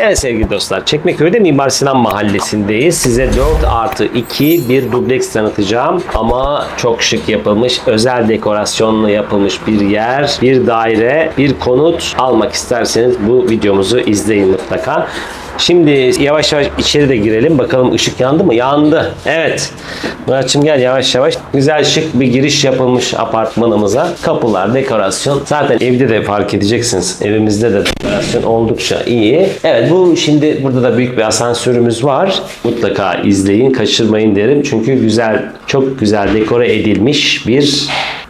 Evet sevgili dostlar, Çekmeköy'de Mimar Sinan Mahallesi'ndeyiz. Size 4 artı 2 bir dubleks tanıtacağım. Ama çok şık yapılmış, özel dekorasyonla yapılmış bir yer, bir daire, bir konut almak isterseniz bu videomuzu izleyin mutlaka. Şimdi yavaş yavaş içeri de girelim. Bakalım ışık yandı mı? Yandı. Evet. Muratçım gel yavaş yavaş. Güzel şık bir giriş yapılmış apartmanımıza. Kapılar, dekorasyon. Zaten evde de fark edeceksiniz. Evimizde de dekorasyon oldukça iyi. Evet bu şimdi burada da büyük bir asansörümüz var. Mutlaka izleyin, kaçırmayın derim. Çünkü güzel, çok güzel dekore edilmiş bir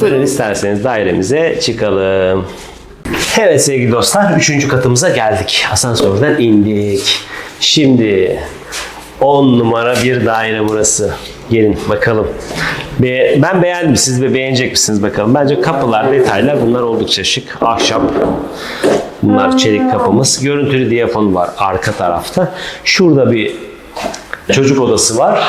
Buyurun isterseniz dairemize çıkalım. Evet sevgili dostlar, üçüncü katımıza geldik. Asansörden indik. Şimdi 10 numara bir daire burası. Gelin bakalım. Be- ben beğendim. Siz de beğenecek misiniz bakalım. Bence kapılar, detaylar bunlar oldukça şık. Ahşap. Bunlar çelik kapımız. Görüntülü diyafon var arka tarafta. Şurada bir çocuk odası var.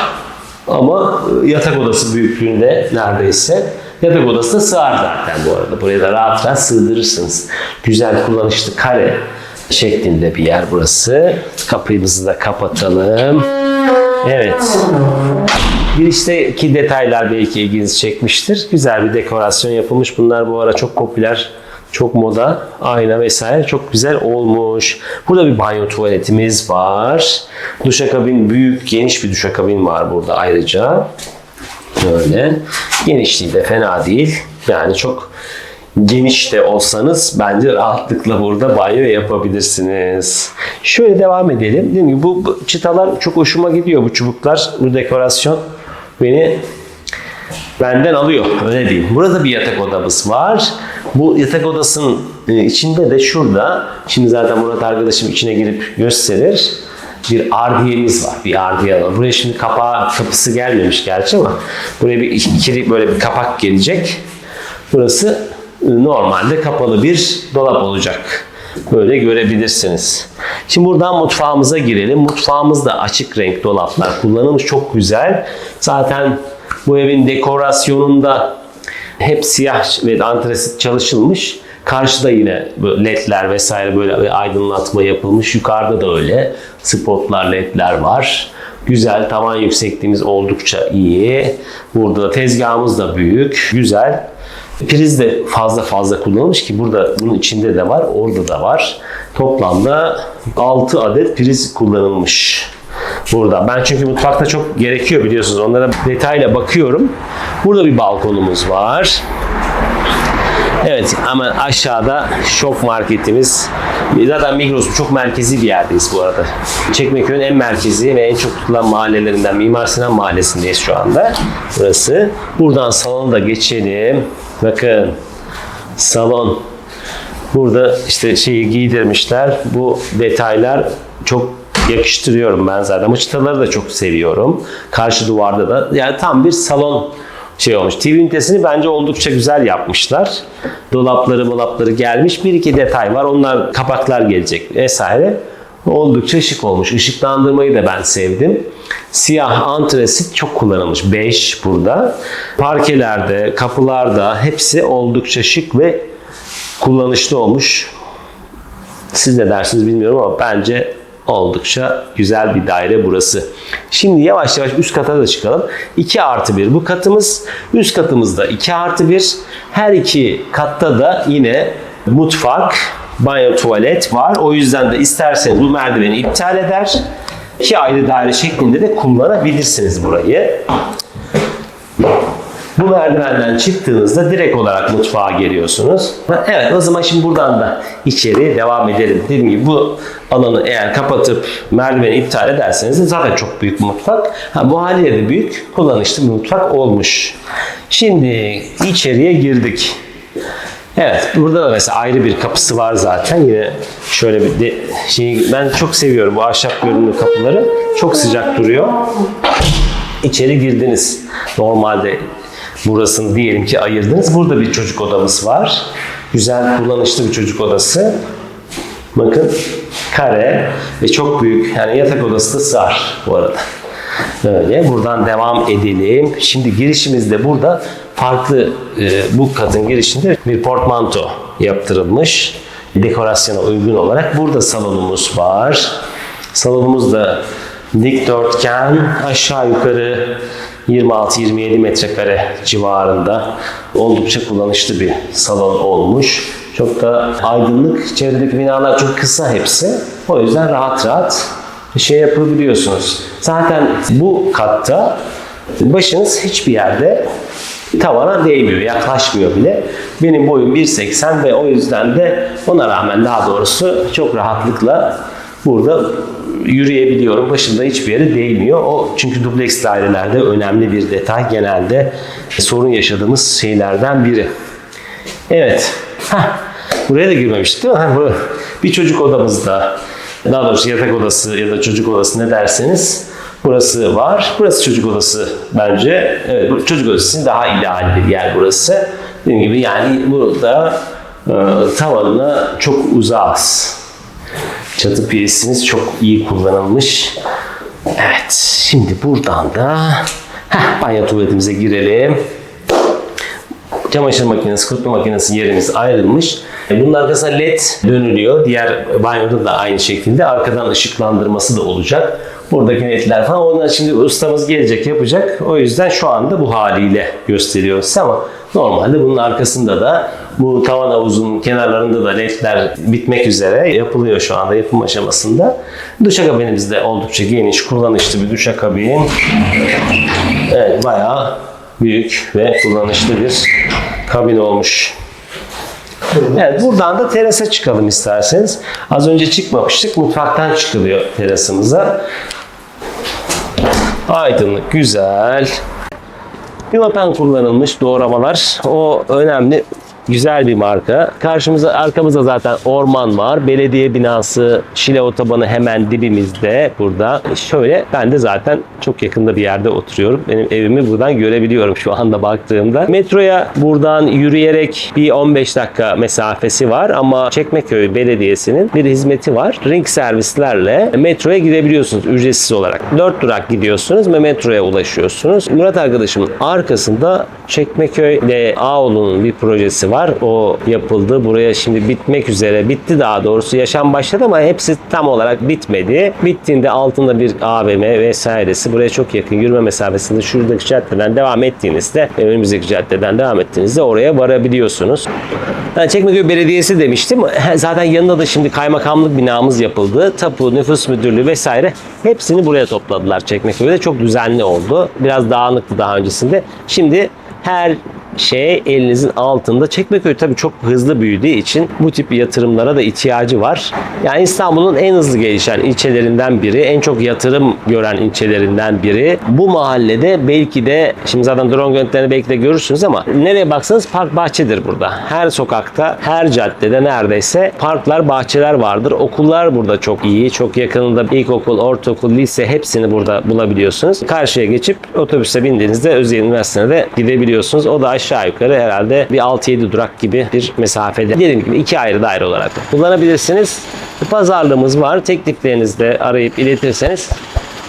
Ama yatak odası büyüklüğünde neredeyse. Yatak odası da sığar zaten bu arada. Buraya da rahat rahat sığdırırsınız. Güzel kullanışlı kare şeklinde bir yer burası. Kapımızı da kapatalım. Evet. Girişteki detaylar belki ilginizi çekmiştir. Güzel bir dekorasyon yapılmış. Bunlar bu ara çok popüler. Çok moda, ayna vesaire çok güzel olmuş. Burada bir banyo tuvaletimiz var. Duşakabin büyük, geniş bir duşakabin var burada ayrıca. Böyle. Genişliği de fena değil. Yani çok geniş de olsanız bence rahatlıkla burada banyo yapabilirsiniz. Şöyle devam edelim. Dediğim gibi bu, bu çıtalar çok hoşuma gidiyor bu çubuklar. Bu dekorasyon beni benden alıyor. Öyle diyeyim. Burada bir yatak odamız var. Bu yatak odasının e, içinde de şurada, şimdi zaten Murat arkadaşım içine girip gösterir. Bir ardiyemiz var. Bir ardiye alanı. Buraya şimdi kapağı, kapısı gelmemiş gerçi ama buraya bir ikili böyle bir kapak gelecek. Burası normalde kapalı bir dolap olacak. Böyle görebilirsiniz. Şimdi buradan mutfağımıza girelim. Mutfağımızda açık renk dolaplar kullanılmış. Çok güzel. Zaten bu evin dekorasyonunda hep siyah ve antresit çalışılmış. Karşıda yine ledler vesaire böyle bir aydınlatma yapılmış. Yukarıda da öyle spotlar, ledler var. Güzel, tavan yüksekliğimiz oldukça iyi. Burada da tezgahımız da büyük, güzel. Priz de fazla fazla kullanılmış ki burada bunun içinde de var, orada da var. Toplamda 6 adet priz kullanılmış burada. Ben çünkü mutfakta çok gerekiyor biliyorsunuz. Onlara detayla bakıyorum. Burada bir balkonumuz var. Evet ama aşağıda şok marketimiz. Zaten Migros çok merkezi bir yerdeyiz bu arada. Çekmeköy'ün en merkezi ve en çok tutulan mahallelerinden Mimar Sinan Mahallesi'ndeyiz şu anda. Burası. Buradan salona da geçelim. Bakın salon. Burada işte şeyi giydirmişler. Bu detaylar çok yakıştırıyorum ben zaten. Bu çıtaları da çok seviyorum. Karşı duvarda da yani tam bir salon şey olmuş. TV ünitesini bence oldukça güzel yapmışlar. Dolapları molapları gelmiş. Bir iki detay var. Onlar kapaklar gelecek vesaire. Oldukça şık olmuş. Işıklandırmayı da ben sevdim. Siyah antresit çok kullanılmış. Beş burada. Parkelerde, kapılarda hepsi oldukça şık ve kullanışlı olmuş. Siz ne dersiniz bilmiyorum ama bence oldukça güzel bir daire burası. Şimdi yavaş yavaş üst kata da çıkalım. 2 artı 1 bu katımız. Üst katımızda 2 artı 1. Her iki katta da yine mutfak, banyo, tuvalet var. O yüzden de isterseniz bu merdiveni iptal eder. İki ayrı daire şeklinde de kullanabilirsiniz burayı. Bu merdivenden çıktığınızda direkt olarak mutfağa geliyorsunuz. Evet o zaman şimdi buradan da içeri devam edelim. Dediğim gibi bu alanı eğer kapatıp merdiveni iptal ederseniz de zaten çok büyük bir mutfak. Ha, bu haliyle de büyük, kullanışlı bir mutfak olmuş. Şimdi içeriye girdik. Evet, burada da mesela ayrı bir kapısı var zaten. Yine şöyle bir de, şey, ben çok seviyorum bu ahşap görünümlü kapıları. Çok sıcak duruyor. İçeri girdiniz. Normalde burasını diyelim ki ayırdınız. Burada bir çocuk odamız var. Güzel kullanışlı bir çocuk odası. Bakın kare ve çok büyük. Yani yatak odası da sığar bu arada. Böyle buradan devam edelim. Şimdi girişimizde burada farklı e, bu katın girişinde bir portmanto yaptırılmış. Dekorasyona uygun olarak burada salonumuz var. Salonumuz da dikdörtgen aşağı yukarı 26-27 metrekare civarında oldukça kullanışlı bir salon olmuş. Çok da aydınlık. Çevredeki binalar çok kısa hepsi. O yüzden rahat rahat şey yapabiliyorsunuz. Zaten bu katta başınız hiçbir yerde tavana değmiyor, yaklaşmıyor bile. Benim boyum 1.80 ve o yüzden de ona rağmen daha doğrusu çok rahatlıkla burada yürüyebiliyorum. Başında hiçbir yere değmiyor. O çünkü dubleks dairelerde önemli bir detay. Genelde sorun yaşadığımız şeylerden biri. Evet. Heh. Buraya da girmemiştik değil mi? Bir çocuk odamızda, daha doğrusu yatak odası ya da çocuk odası ne derseniz burası var. Burası çocuk odası bence. Evet, çocuk odası daha ideal bir yer burası. Dediğim gibi yani burada e, tavanına çok uzağız. Çatı piyesiniz çok iyi kullanılmış. Evet, şimdi buradan da heh, banyo tuvaletimize girelim. Çamaşır makinesi, kurutma makinesi yerimiz ayrılmış. E, Bunun arkasına led dönülüyor. Diğer banyoda da aynı şekilde arkadan ışıklandırması da olacak. Buradaki ledler falan. Onlar şimdi ustamız gelecek yapacak. O yüzden şu anda bu haliyle gösteriyor ama normalde bunun arkasında da bu tavan havuzunun kenarlarında da ledler bitmek üzere yapılıyor şu anda yapım aşamasında. Duşakabinimiz de oldukça geniş, kullanışlı bir duşakabin. Evet bayağı büyük ve kullanışlı bir kabin olmuş. Evet buradan da terasa çıkalım isterseniz. Az önce çıkmamıştık. Mutfaktan çıkılıyor terasımıza. Aydınlık, güzel. Pimapen kullanılmış doğramalar. O önemli. Güzel bir marka. Karşımıza, arkamızda zaten orman var. Belediye binası, Şile otobanı hemen dibimizde burada. Şöyle ben de zaten çok yakında bir yerde oturuyorum. Benim evimi buradan görebiliyorum şu anda baktığımda. Metroya buradan yürüyerek bir 15 dakika mesafesi var ama Çekmeköy Belediyesi'nin bir hizmeti var. Ring servislerle metroya gidebiliyorsunuz ücretsiz olarak. 4 durak gidiyorsunuz ve metroya ulaşıyorsunuz. Murat arkadaşımın arkasında Çekmeköy'de Ağoğlu'nun bir projesi var. O yapıldı. Buraya şimdi bitmek üzere. Bitti daha doğrusu. Yaşam başladı ama hepsi tam olarak bitmedi. Bittiğinde altında bir AVM vesairesi. Buraya çok yakın yürüme mesafesinde şuradaki caddeden devam ettiğinizde önümüzdeki caddeden devam ettiğinizde oraya varabiliyorsunuz. Ben Çekmeköy Belediyesi demiştim. Zaten yanında da şimdi kaymakamlık binamız yapıldı. Tapu, nüfus müdürlüğü vesaire hepsini buraya topladılar Çekmeköy'de. Çok düzenli oldu. Biraz dağınıktı daha öncesinde. Şimdi her şey elinizin altında. Çekmeköy tabii çok hızlı büyüdüğü için bu tip yatırımlara da ihtiyacı var. Yani İstanbul'un en hızlı gelişen ilçelerinden biri, en çok yatırım gören ilçelerinden biri. Bu mahallede belki de şimdi zaten drone görüntülerini belki de görürsünüz ama nereye baksanız park bahçedir burada. Her sokakta, her caddede neredeyse parklar, bahçeler vardır. Okullar burada çok iyi. Çok yakınında ilkokul, ortaokul, lise hepsini burada bulabiliyorsunuz. Karşıya geçip otobüse bindiğinizde Özyeğin Üniversitesi'ne de gidebiliyorsunuz. O da aşağı yukarı herhalde bir 6-7 durak gibi bir mesafede. Dediğim gibi iki ayrı daire olarak kullanabilirsiniz. Pazarlığımız var. Tekliflerinizde arayıp iletirseniz